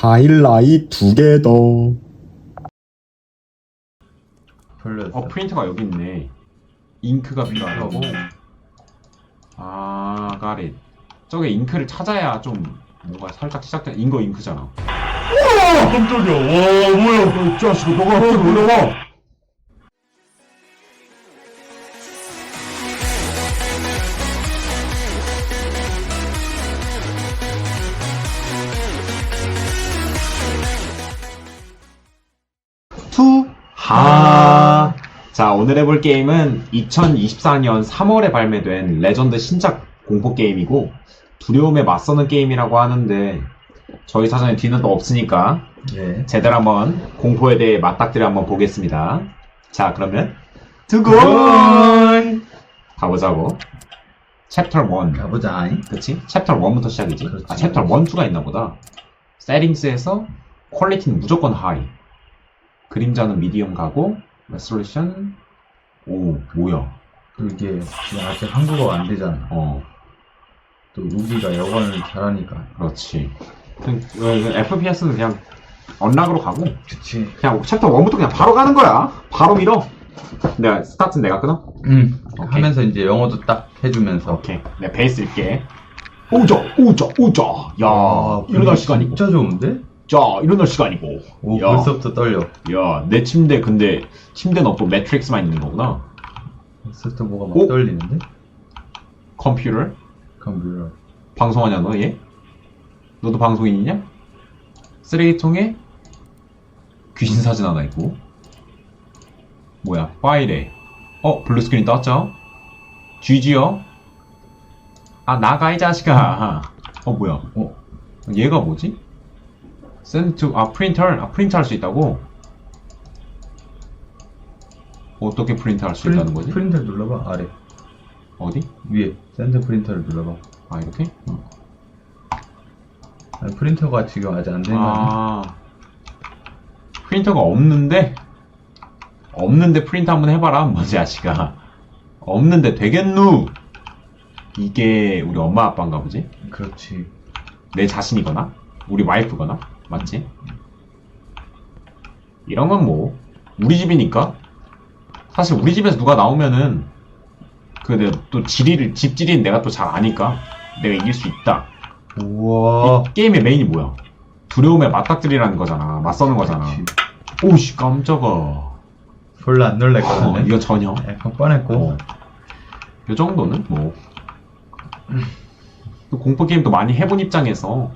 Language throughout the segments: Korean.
하이라이트 두개 더. 별로. 어 프린터가 여기 있네. 잉크가 필요하다고. 아, 가릿. 저게 잉크를 찾아야 좀 뭔가 살짝 시작된 인거 잉크잖아. 와 깜짝이야. 와 뭐야 이 자식아 너가 갑자기 올라와. 오늘 해볼 게임은 2024년 3월에 발매된 레전드 신작 공포 게임이고 두려움에 맞서는 게임이라고 하는데 저희 사전에 뒤는 또 없으니까 예. 제대로 한번 공포에 대해 맞닥뜨려 한번 보겠습니다. 자, 그러면 두고 가보자고. 챕터 1. 가보자. 잉? 그치? 챕터 1부터 시작이지. 그렇지. 아, 챕터 1, 2가 있나 보다. 세팅스에서 퀄리티는 무조건 하이. 그림자는 미디엄 가고 레솔루션 오, 뭐야? 또 이게 지금 아직 한국어가 안 되잖아. 어, 또 우기가 영어를 잘하니까. 그렇지. 그냥, 어, FPS는 그냥 언락으로 가고 그치. 그냥 챕터 1부터 그냥 바로 가는 거야. 바로 밀어. 내가 스타트는 내가 끊어? 응. 오케이. 하면서 이제 영어도 딱 해주면서. 오케이. 내가 베이스 읽게. 오자, 오자, 오자. 야, 아, 일어날 분위기 시간이고. 진짜 좋은데? 자, 일어날 시간이고. 오, 야, 벌써부터 떨려. 야, 내 침대 근데 침대는 없고 매트릭스만 있는 거구나. 벌써부터 뭐가 막 오? 떨리는데? 컴퓨터 컴퓨터. 방송하냐 너 얘? 너도 방송인이냐? 쓰레기통에 귀신 사진 하나 있고. 뭐야? 파일에. 어, 블루스크린 떴죠? GG요? 아, 나가 이 자식아. 어, 뭐야? 어? 얘가 뭐지? Send to 아 프린터 아 프린트 할 수 있다고 어떻게 프린트 할수 있다는 거지? 프린터 눌러봐. 아래. 어디? 위에. 샌드 프린터를 눌러봐. 아 이렇게? 아니, 프린터가 지금 아직 안된 거야. 아 프린터가 없는데 없는데 프린트 한번 해봐라 뭐지 아씨가 없는데 되겠누 이게 우리 엄마 아빠인가 보지? 그렇지. 내 자신이거나 우리 와이프거나 맞지? 이런 건 뭐 우리 집이니까 사실 우리 집에서 누가 나오면은 그또 지리를 집 지리는 내가 또 잘 아니까 내가 이길 수 있다. 우와. 이 게임의 메인이 뭐야? 두려움에 맞닥뜨리라는 거잖아. 맞서는 거잖아. 오씨 깜짝아. 별로 안 어, 놀랬거든. 이거 전혀. 약간 뻔했고. 어. 요 정도는 뭐. 또 공포 게임도 많이 해본 입장에서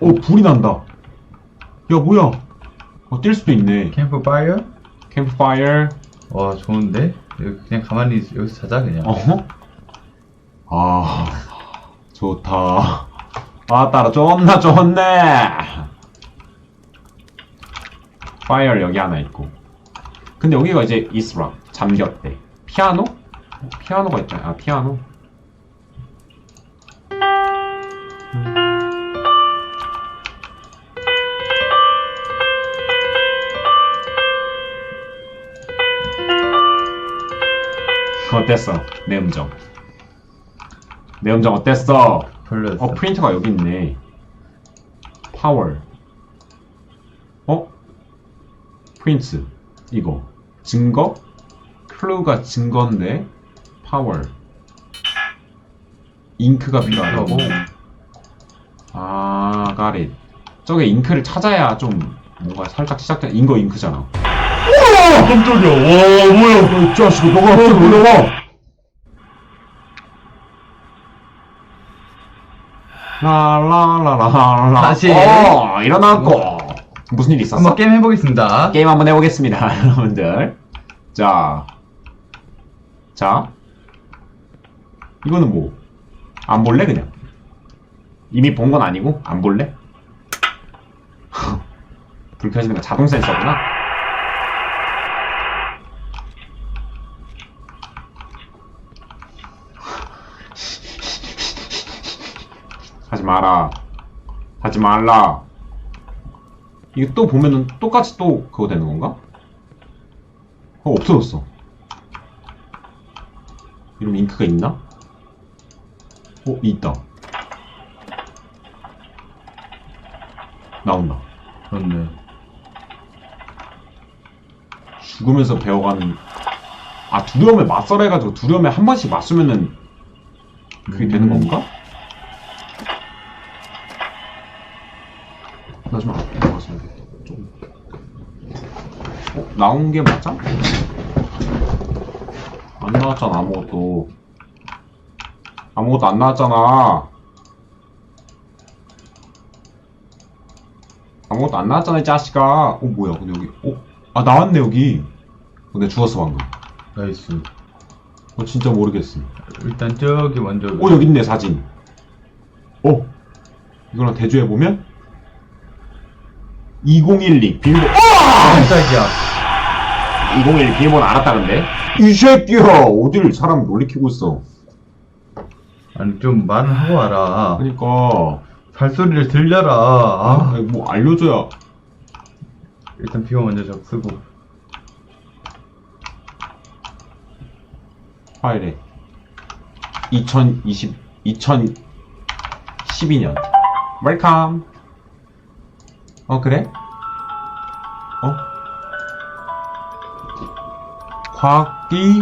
오 불이 난다. 야 뭐야? 어, 뛸 수도 있네. 캠프 파이어? 캠프파이어. 와, 좋은데? 여기 그냥 가만히 있- 여기서 자자, 그냥. 어? 아 좋다. 아 따라 존나 좋네. 파이어 여기 하나 있고. 근데 여기가 이제 이스라 잠겼대. 피아노? 어, 피아노가 있잖아. 아 피아노. 어땠어? 내 음정. 내 음정 어땠어? 별로였어. 어 프린터가 여기 있네. 파워. 어? 프린트. 이거. 증거? 클루가 증거인데 파워. 잉크가 필요하다고? 아, 가릿. 저게 잉크를 찾아야 좀 뭔가 살짝 시작된 인거 잉크잖아. 와 깜짝이야. 와 뭐야 이 자식아 너가 갑자기 올라와. 라라라라라. 다시. 어, 일어났고. 무슨 일 있었어? 한번 게임 해보겠습니다. 게임 한번 해보겠습니다, 여러분들. 자. 자. 이거는 뭐? 안 볼래, 그냥? 이미 본 건 아니고, 안 볼래? 불 켜지는 거 자동 센서구나? 하지 마라. 하지 말라. 이게 또 보면은 똑같이 또 그거 되는 건가? 어, 없어졌어. 이러면 잉크가 있나? 어, 있다. 나온다. 그렇네. 죽으면서 배워가는 아 두려움에 맞서라 해가지고 두려움에 한 번씩 맞으면은 그게 되는 음. 건가? 나 좀 앞에 나갔으면 돼. 좀. 어? 나온 게 맞아? 안 나왔잖아 아무것도 아무것도 안 나왔잖아 아무것도 안 나왔잖아 이 자식아 어 뭐야 근데 여기 어? 아 나왔네 여기 어, 내가 죽었어 방금 나이스. 어 진짜 모르겠음 일단 저기 먼저. 어 여기 있네 사진 어 이거랑 대조해보면 2012 비밀번호 깜짝이야. 2012 비밀번호 알았다는데 이 새끼야 어딜 사람 놀리키고 있어 아니 좀 말을 하고 와라. 그러니까 발소리를 들려라. 아, 아. 뭐 알려줘야 일단 비워 먼저 적쓰고. 파일에 2020 2012년 웰컴 어 그래? 어? 과학기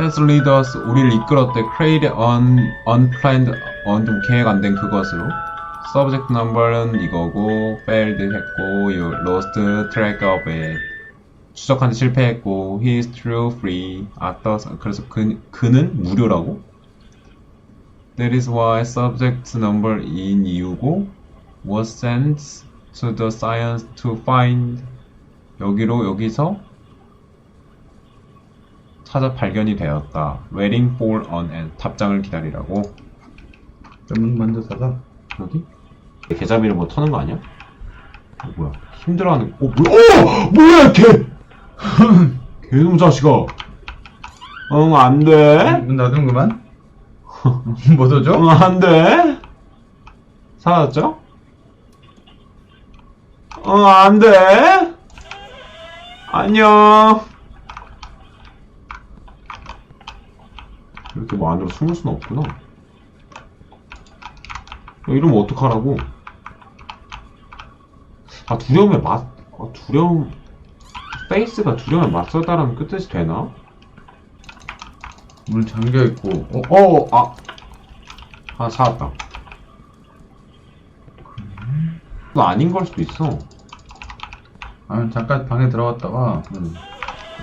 has led us 우리를 이끌었대 create an unplanned 어, 좀 계획 안 된 그것으로 subject number는 이거고 failed 했고 you lost track of it 추적하는 실패했고 he is true free 아떠 그래서 그, 그는 무료라고 that is why subject number 인 이유고 was sent to the science to find 여기로 여기서 찾아 발견이 되었다 waiting for an an 답장을 기다리라고 그러면 먼저 사자. 여기? 계좌비를 뭐 터는 거 아니야? 어, 뭐야 힘들어하는 어 뭐야 어 뭐야 걔 개놈 자식아 응 안 돼 문 닫으면 그만? 뭐 더죠? 응 안 돼 사라졌죠? 응 안 돼 안녕 이렇게 뭐 안으로 숨을 수는 없구나 야, 이러면 어떡하라고 아 두려움에 맞 아, 두려움 페이스가 두려움에 맞서다라는 끝뜻이 되나? 문 잠겨 있고. 어? 어, 아. 아, 찾았다. 그거 아닌 걸 수도 있어. 아 잠깐 방에 들어갔다가 음.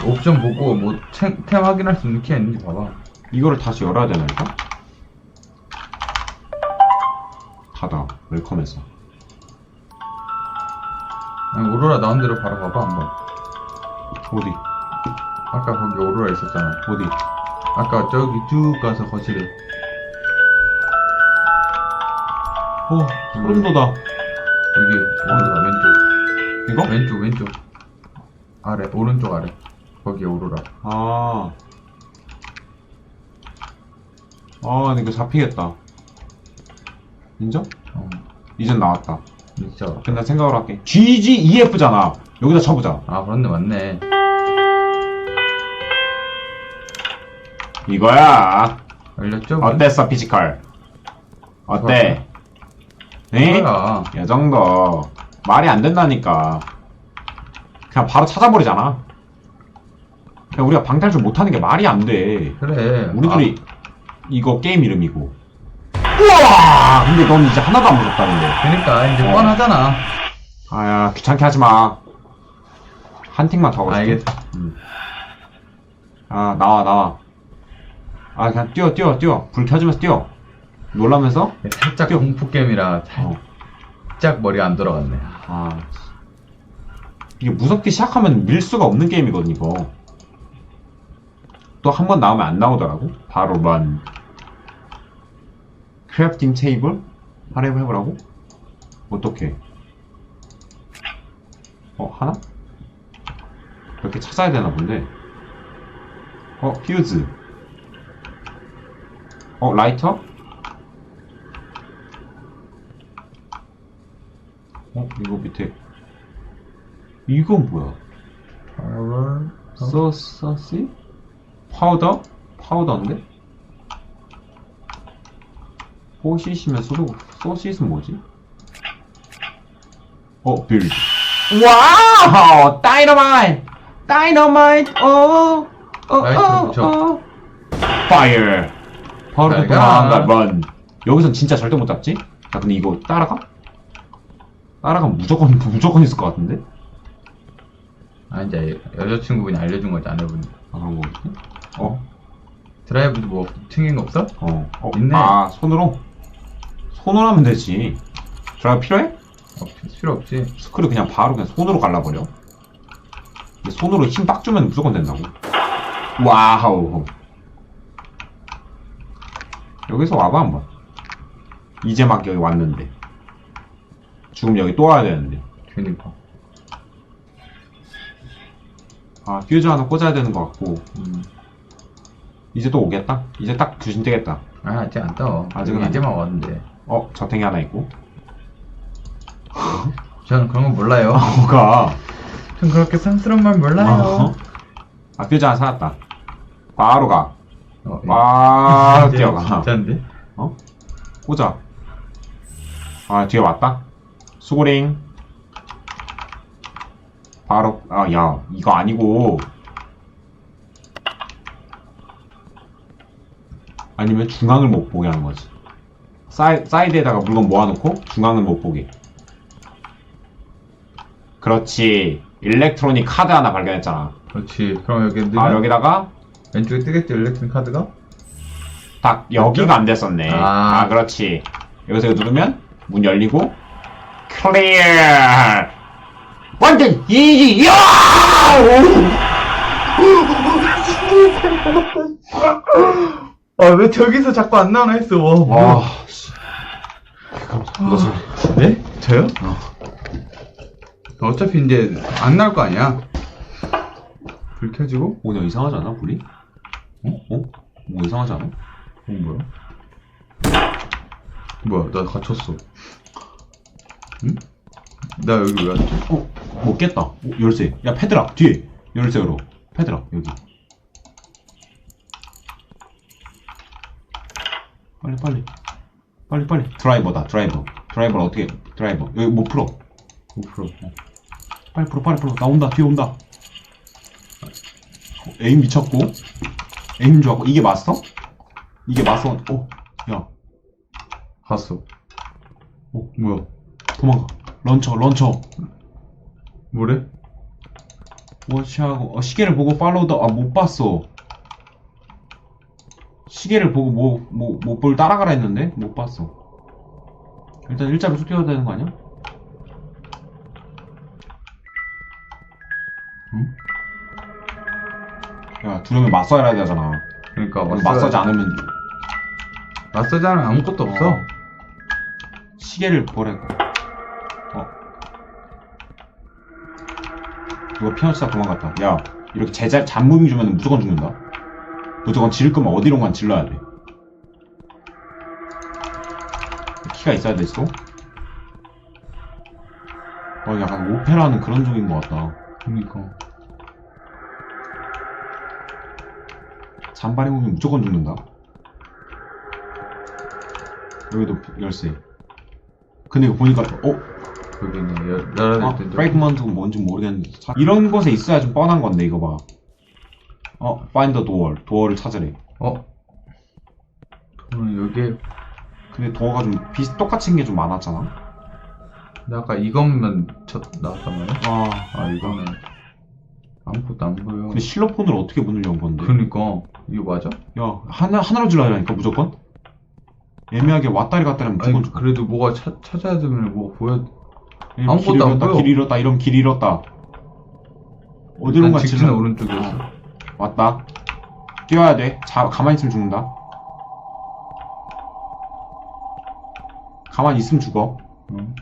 옵션 보고 뭐템 확인할 수 있는 키가 있는지 봐봐. 이거를 다시 열어야 되나, 일단? 닫아. 웰컴해서. 아니, 오로라 나온 대로 바로 봐봐 한번. 어디? 아까 거기 오로라 있었잖아. 어디? 아까 저기 쭉 가서 거실에 어, 소름 돋아. 여기 오로라 왼쪽 이거? 왼쪽 왼쪽 아래 오른쪽 아래 거기 오로라 아. 아, 근데 이거 잡히겠다. 인정? 어 이젠 나왔다. 진짜 근데 나 생각을 할게. GGEF잖아. 여기다 쳐보자. 아 그렇네 맞네 이거야. 알렸죠? 문? 어땠어, 피지컬? 어때? 네? 뭐야 이 정도. 말이 안 된다니까. 그냥 바로 찾아버리잖아. 그냥 우리가 방탈출 못하는 게 말이 안 돼. 그래 우리들이 이거 게임 이름이고. 우와! 근데 넌 이제 하나도 안 무섭다는데. 아, 그러니까 이제 어. 뻔하잖아 아야, 귀찮게 하지 마. 한 팀만 더 싶어. 알겠다 음. 아, 나와, 나와. 아, 그냥 뛰어, 뛰어, 뛰어. 불 켜지면서 뛰어. 놀라면서? 살짝 공포 게임이라 어. 살짝 머리가 안 돌아갔네 아. 이게 무섭게 시작하면 밀 수가 없는 게임이거든, 이거. 또 한 번 나오면 안 나오더라고? 바로 런. 크래프팅 테이블? 하나 해보라고? 어떻게? 어, 하나? 이렇게 찾아야 되나 본데. 어, 퓨즈. 어, 라이터? 어, 이거 밑에. 이건 뭐야? 소서시? 파우더? 파우더인데? 호시시면 소소, 소시스는 뭐지? 어, 빌. 와우! 다이너마이트! 다이너마이트! 어! 어, 나이스, 어, 그쵸. 어. 파이어! 바로 잘 도망가, 가. 런. 여기선 진짜 절대 못 잡지? 자, 근데 이거 따라가? 따라가면 무조건, 무조건 있을 것 같은데? 아 이제 여자친구분이 알려준 거지 아내분이 아, 그런 거겠지? 어? 드라이브도 뭐 튕긴 거 없어? 어. 어, 있네. 아, 손으로? 손으로 하면 되지. 드라이브 필요해? 어, 필요 없지 스크류 그냥 바로 그냥 손으로 갈라버려. 근데 손으로 힘 빡 주면 무조건 된다고. 와우. 여기서 와봐 한번. 이제 막 여기 왔는데. 지금 여기 또 와야 되는데. 그니까 아 퓨즈 하나 꽂아야 되는 것 같고. 음. 이제 또 오겠다. 이제 딱 규신 되겠다. 아 아직 안 떠. 아직은 아직은 안 이제만 왔는데 어 저탱이 하나 있고. 저는 그런 거 몰라요 뭐가? 전 그렇게 촌스러운 말 몰라요 어? 아 퓨즈 하나 사왔다. 바로 가. 어, 예. 바로 이제 뛰어가. 진짜인데? 어? 꽂아. 아, 뒤에 왔다? 수고링. 바로, 아, 야, 이거 아니고. 아니면 중앙을 못 보게 하는 거지. 사이, 사이드에다가 물건 모아놓고 중앙을 못 보게. 그렇지. 일렉트로닉 카드 하나 발견했잖아. 그렇지 그럼 여기 넣으면 아, 여기다가 왼쪽에 뜨겠지 일렉트릭 카드가? 딱 여기가 안 됐었네. 아. 아, 그렇지. 여기서 이거 누르면 문 열리고 클리어. 완전 이지. 야! 아 왜 저기서 자꾸 안 나오나 했어 와. 씨. 무슨? 네? 저요? 어차피 이제 안 나올 거 아니야 불 켜지고 오늘 이상하지 않아 불이? 어? 어? 뭐 이상하지 않아? 어 뭐야? 뭐야 나 갇혔어 응? 나 여기 왜 왔지? 어? 못 깼다. 어, 열쇠. 야 패드락 뒤에 열쇠 열어. 패드락 여기. 빨리 빨리. 빨리 빨리. 드라이버다 드라이버. 드라이버를 어떻게? 드라이버 여기 못 풀어. 못 풀어 빨리 풀어 빨리 풀어 나 온다 뒤에 온다 어, 에임 미쳤고 에임 좋았고 이게 마스터? 이게 마스터 어야 갔어 어 뭐야 도망가 런처 런처 뭐래? 워치하고 어, 시계를 보고 팔로우더 아못 봤어 시계를 보고 뭐뭐뭐뭘 따라가라 했는데 못 봤어 일단 일자로 쭉 뛰어야 되는 거 아니야? 응? 야 두려면 맞서야 되잖아 그러니까 맞서, 맞서지 않으면 맞서지 않으면 아무것도 없어 어. 시계를 보라고. 어. 누가 피아노 치다 도망갔다. 야, 이렇게 제자 잠무빙 주면 무조건 죽는다. 무조건 지를 거면 어디론간 질러야 돼. 키가 있어야 되지 또? 어, 약간 오페라는 그런 종인 것 같다. 그러니까 잔발이 오면 무조건 죽는다. 여기도 열쇠. 근데 이거 보니까 어? 여기는 열- 열어야 아, 프레그먼트가 뭔지 모르겠는데 자, 이런 곳에 있어야 좀 뻔한 건데 이거 봐. 어, find the door. 도어를 찾으래. 어? 저는 여기에 근데 도어가 좀 비슷 똑같이 생긴 게 좀 많았잖아. 근데 아까 이것만 쳐 나왔단 말이야? 아, 아 이거는 아무것도 안 보여 근데 실로폰으로 어떻게 문을 연 건데? 그러니까 이거 맞아? 야, 하나 하나로 질러야라니까 무조건. 애매하게 왔다리 갔다리 하면 아니 무조건 죽어. 그래도 뭐가 찾, 찾아야 되면 뭐가 보여 길 아무것도 안 잃었다, 보여. 길 잃었다, 이러면 길 잃었다. 어디론가 일단 직진은 질러. 오른쪽이었어 왔다. 뛰어야 돼. 자, 가만히 있으면 죽는다. 가만히 있으면 죽어. 어.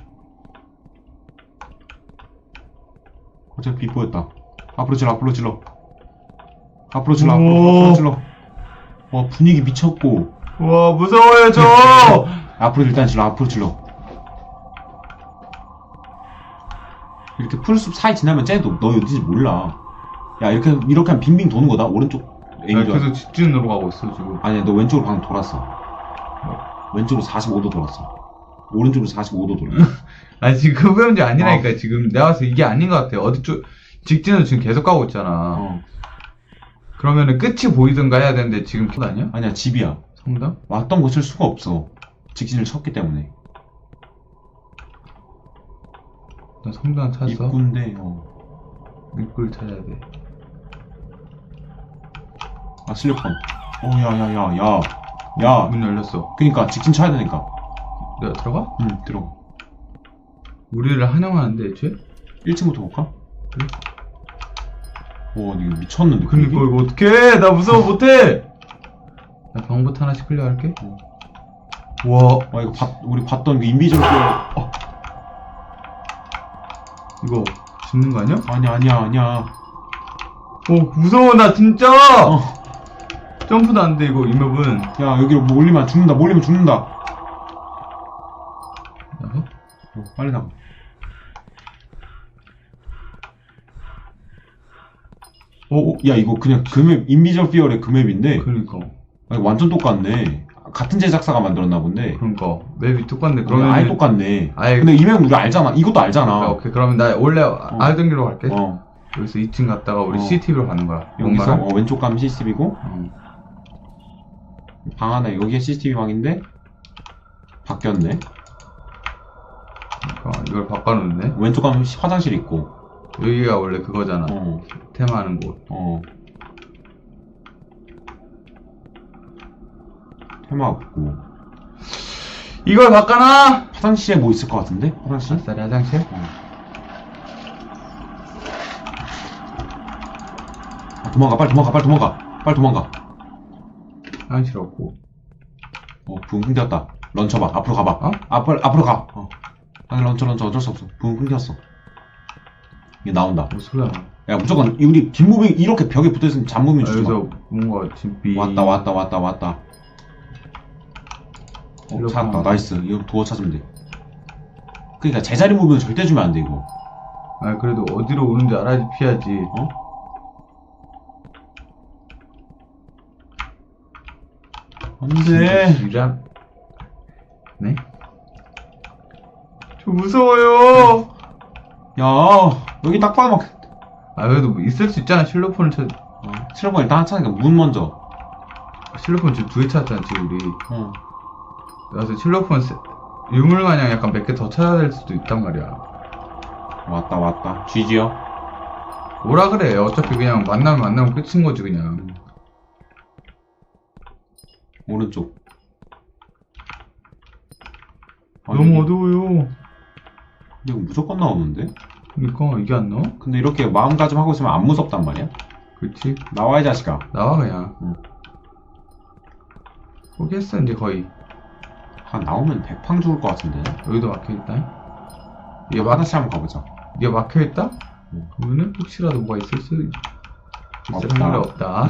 어차피 보였다. 앞으로 질러, 앞으로 질러. 앞으로 질러, 앞으로. 앞으로 질러. 와, 분위기 미쳤고. 와 무서워요 저 앞으로 일단 질러, 앞으로 질러. 이렇게 풀숲 사이 지나면 쟤도 너 어딘지 몰라. 야, 이렇게, 이렇게 하면 빙빙 도는 거다. 오른쪽 나 좋아. 계속 직진으로 가고 있어 지금 아니야, 너 왼쪽으로 방금 돌았어. 왼쪽으로 45도 돌았어. 오른쪽으로 45도 돌아. 아니 지금 흡의 문제 아니라니까 어. 지금 내가 봐서 이게 아닌 것 같아 어디 쪽 직진으로 지금 계속 가고 있잖아 어. 그러면은 끝이 보이든가 해야 되는데 지금 길 아니야? 아니야, 집이야. 성당? 왔던 곳을 수가 없어. 직진을 쳤기 때문에. 나 성당 찾았어 입구인데, 어. 입구를 찾아야 돼 아, 슬리폰. 어, 야, 야, 야, 야. 야. 문 열렸어 그니까, 직진 쳐야 되니까. 내가 들어가? 응, 들어가. 우리를 환영하는데 애초에? 1층부터 볼까? 와, 이거 미쳤는데. 그니까 이거 어떡해 나 무서워 못해 나 방부터 하나씩 클리어할게 어. 와 와, 이거 봤, 우리 봤던 그 인비저럴 때. 어, 이거 죽는 거 아니야? 아니야, 아니야, 아니야. 어 무서워 나 진짜 어. 점프도 안 돼 이거 이 맵은 야, 여기로 뭐 올리면 죽는다, 몰리면 죽는다. 야호? 어, 빨리 나가. 어, 어, 야, 이거 그냥 금맵, 인비저 피어의 금맵인데, 그러니까 아니, 완전 똑같네. 같은 제작사가 만들었나 본데. 그러니까 맵이 똑같네 그러면 아예 똑같네. 아예- 근데 이 맵은 우리 알잖아. 이것도 알잖아. 아, 오케이 그러면 나 원래 알던 길로 갈게 어. 여기서 2층 갔다가 우리 어. CCTV로 가는 거야 여기서 용마랑 어, 왼쪽 가면 CCTV고, 어. 방 하나, 여기가 CCTV 방인데, 바뀌었네. 그러니까 이걸 바꿔놓네 왼쪽 가면 시- 화장실 있고, 여기가 원래 그거잖아 어, 테마하는 곳 어. 테마 없고. 이걸 바꿔놔 화장실에 뭐 있을 것 같은데? 화장실? 아싸리 화장실 아, 도망가, 빨리 도망가, 빨리 도망가. 빨리 도망가. 없고 어, 붕 끊겼다. 런처 봐. 앞으로 가봐. 어? 앞으로, 앞으로 가. 어. 아니, 런처, 런처 어쩔 수 없어. 붕 끊겼어. 이게 나온다. 뭐 소리야 야, 무조건, 우리 뒷무빙 이렇게 벽에 붙어있으면 아, 주지 마. 여기서 뭔가 집비 왔다, 왔다, 왔다, 왔다. 어, 찾았다. 하면- 나이스. 이거 도어 찾으면 돼. 그니까, 제자리 무빙은 절대 주면 안 돼, 이거. 아 그래도 어디로 오는지 알아야지 피하지 어? 안 돼. 진짜 네? 저 무서워요 야, 여기 딱 봐도 막, 아 그래도 뭐 있을 수 있잖아 실로폰을 찾 어, 실험관 일단 하차니까 문 먼저. 실로폰 지금 두개 찾았잖아 지금 우리 어. 그래서 실로폰 세- 유물 마냥 약간 몇 개 더 찾아야 될 수도 있단 말이야 왔다, 왔다. 쥐지요? 뭐라 그래 어차피 그냥 만나면 만나면 끝인 거지 그냥 오른쪽. 아, 너무 여기- 어두워요 이거 무조건 나오는데? 그니까 이게 안 나와? 근데 이렇게 마음가짐 하고 있으면 안 무섭단 말이야? 그치 나와, 이 자식아. 나와 그냥 응. 포기했어 이제 거의 한 나오면 백팡 죽을 것 같은데. 여기도 막혀 있다 이게 이거 막, 화장실 한번 가보자. 이게 막혀 있다? 응. 그러면은 혹시라도 뭐가 있을 수 있을 없다. 확률이 없다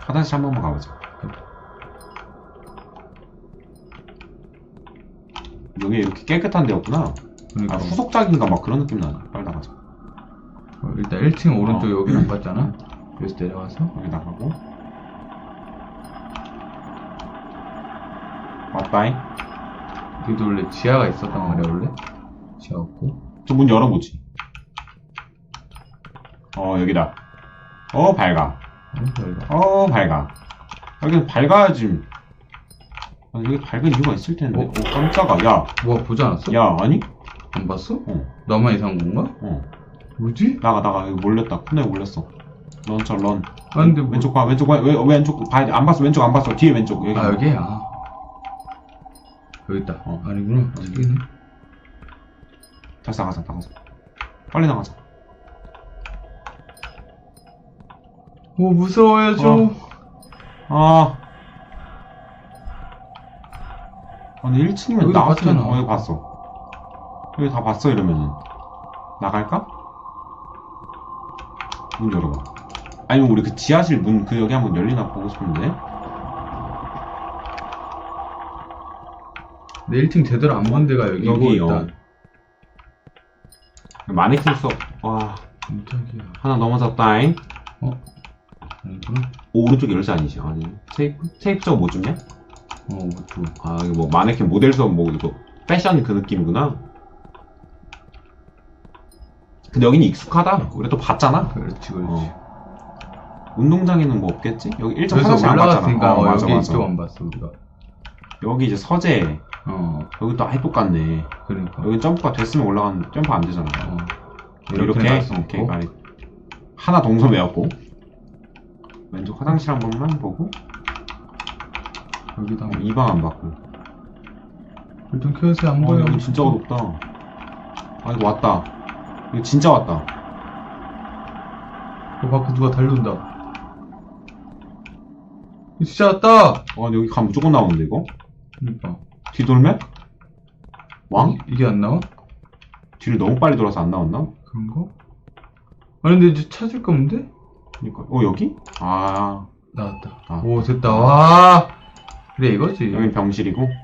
화장실 한 번만 가보자. 여기 이렇게 깨끗한 데였구나. 그러니까 아, 후속작인가 막 그런 느낌 나네. 빨리 나가자. 어, 일단 1층 오른쪽 어. 여기 안 봤잖아 여기서 내려가서 여기 나가고. 왔다잉. 여기도 원래 지하가 있었단 말이야 원래 지하 없고 저 문 열어보지. 어, 여기다. 어, 밝아. 어, 여기가 어, 밝아. 여기 밝아야지. 아, 여기 밝은 이유가 있을 텐데. 어? 어, 깜짝아. 야, 뭐가 보지 않았어? 야, 아니? 안 봤어? 어, 나만 이상한 건가? 어. 뭐지? 나가, 나가. 여기 몰렸다. 코너에 몰렸어. 런처, 런. 아 근데 뭐... 왼쪽 봐, 왼쪽 봐. 왜, 왼쪽 봐. 안 봤어, 왼쪽 안 봤어. 뒤에 왼쪽. 여기. 아 여기야 여기 있다 어. 아니구나 저기네 다시 나가자, 나가자. 빨리 나가자. 오 무서워요 저 어. 아. 아니, 1층이면 여기도 나왔으면, 봤잖아. 어, 여기 봤어. 여기 다 봤어, 이러면은. 나갈까? 문 열어봐. 아니면 우리 그 지하실 문, 그 여기 한번 열리나 보고 싶은데? 내 1층 제대로 안 본 데가 여기고 여기요. 일단 마네킹 써. 와, 깜짝이야 하나 넘어졌다잉. 아니구나 오, 오른쪽 열쇠 아니지? 아니. 테이프? 테이프 저거 못 줍냐? 어, 그것도. 아 이거 뭐 마네킹 모델 수업 뭐 이거 패션 그 느낌이구나. 근데 여기는 익숙하다. 우리 또 봤잖아. 그렇지, 그렇지. 어. 운동장에는 뭐 없겠지? 여기 1점 그래서 화장실 안 올라갔으니까, 봤잖아. 어, 어, 맞아 여기 맞아. 이쪽 안 봤어, 우리가. 여기 이제 서재. 어, 여기 또 아예 똑같네. 그러니까. 여기 점프가 됐으면 올라간 점프 안 되잖아. 어. 이렇게 이렇게 할수 오케이 없고. 가리. 하나 동선 외웠고 왼쪽 화장실 한 번만 보고 여기다. 이방 안 받고. 일단 켜서 안 어, 보여. 여기 진짜 어둡다. 아, 이거 왔다. 이거 진짜 왔다. 그 밖에 누가 달려온다. 진짜 왔다! 어, 근데 여기 가면 무조건 나오는데, 이거? 그니까. 뒤돌면? 왕? 이게 안 나와? 뒤를 너무 빨리 돌아서 안 나왔나? 그런가? 아니, 근데 이제 찾을 거 없는데? 그니까. 어, 여기? 아, 나왔다. 아. 오, 됐다. 와! 그래, 이거지. 여긴 병실이고.